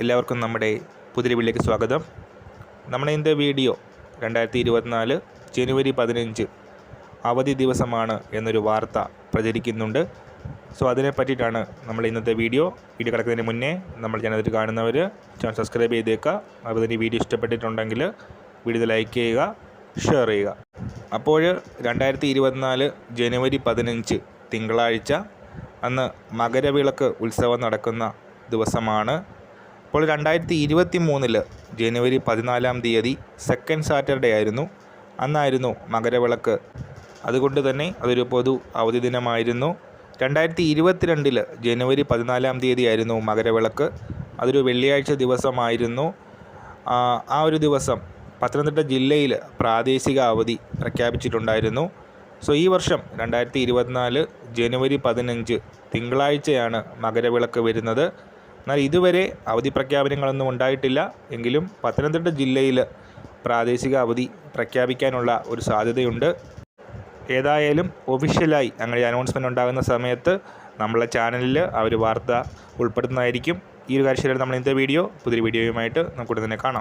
എല്ലാവർക്കും നമ്മുടെ പുതിയ വീട്ടിലേക്ക് സ്വാഗതം. നമ്മുടെ ഇന്നത്തെ വീഡിയോ രണ്ടായിരത്തി ഇരുപത്തിനാല് ജനുവരി പതിനഞ്ച് അവധി ദിവസമാണ് എന്നൊരു വാർത്ത പ്രചരിക്കുന്നുണ്ട്. സോ അതിനെ പറ്റിയിട്ടാണ് നമ്മൾ ഇന്നത്തെ വീഡിയോ. വീഡിയോ കിടക്കുന്നതിന് മുന്നേ നമ്മൾ ചാനലിൽ കാണുന്നവർ ചാനൽ സബ്സ്ക്രൈബ് ചെയ്തേക്കുക. അപ്പോൾ തന്നെ വീഡിയോ ഇഷ്ടപ്പെട്ടിട്ടുണ്ടെങ്കിൽ വീഡിയോ ലൈക്ക് ചെയ്യുക ഷെയർ ചെയ്യുക. അപ്പോൾ രണ്ടായിരത്തി ഇരുപത്തിനാല് ജനുവരി പതിനഞ്ച് തിങ്കളാഴ്ച അന്ന് മകരവിളക്ക് ഉത്സവം നടക്കുന്ന ദിവസമാണ്. അപ്പോൾ രണ്ടായിരത്തി ഇരുപത്തി മൂന്നിൽ ജനുവരി പതിനാലാം തീയതി സെക്കൻഡ് സാറ്റർഡേ ആയിരുന്നു. അന്നായിരുന്നു മകരവിളക്ക്. അതുകൊണ്ട് തന്നെ അതൊരു പൊതു അവധി ദിനമായിരുന്നു. രണ്ടായിരത്തി ഇരുപത്തിരണ്ടിൽ ജനുവരി പതിനാലാം തീയതി ആയിരുന്നു മകരവിളക്ക്. അതൊരു വെള്ളിയാഴ്ച ദിവസമായിരുന്നു. ആ ഒരു ദിവസം പത്തനംതിട്ട ജില്ലയിൽ പ്രാദേശിക അവധി പ്രഖ്യാപിച്ചിട്ടുണ്ടായിരുന്നു. സോ ഈ വർഷം രണ്ടായിരത്തി ഇരുപത്തിനാല് ജനുവരി പതിനഞ്ച് തിങ്കളാഴ്ചയാണ് മകരവിളക്ക് വരുന്നത്. എന്നാൽ ഇതുവരെ അവധി പ്രഖ്യാപനങ്ങളൊന്നും ഉണ്ടായിട്ടില്ല. എങ്കിലും പത്തനംതിട്ട ജില്ലയിൽ പ്രാദേശിക അവധി പ്രഖ്യാപിക്കാനുള്ള ഒരു സാധ്യതയുണ്ട്. ഏതായാലും ഒഫീഷ്യലായി അങ്ങനെ അനൗൺസ്മെന്റ് ഉണ്ടാകുന്ന സമയത്ത് നമ്മളെ ചാനലിൽ ഒരു വാർത്ത ഉൾപ്പെടുത്തുന്നതായിരിക്കും. ഈ ഒരു കാര്യം നമ്മൾ ഇന്നത്തെ വീഡിയോ പുതിയ വീഡിയോയുമായിട്ട് നമുക്ക് തന്നെ കാണാം.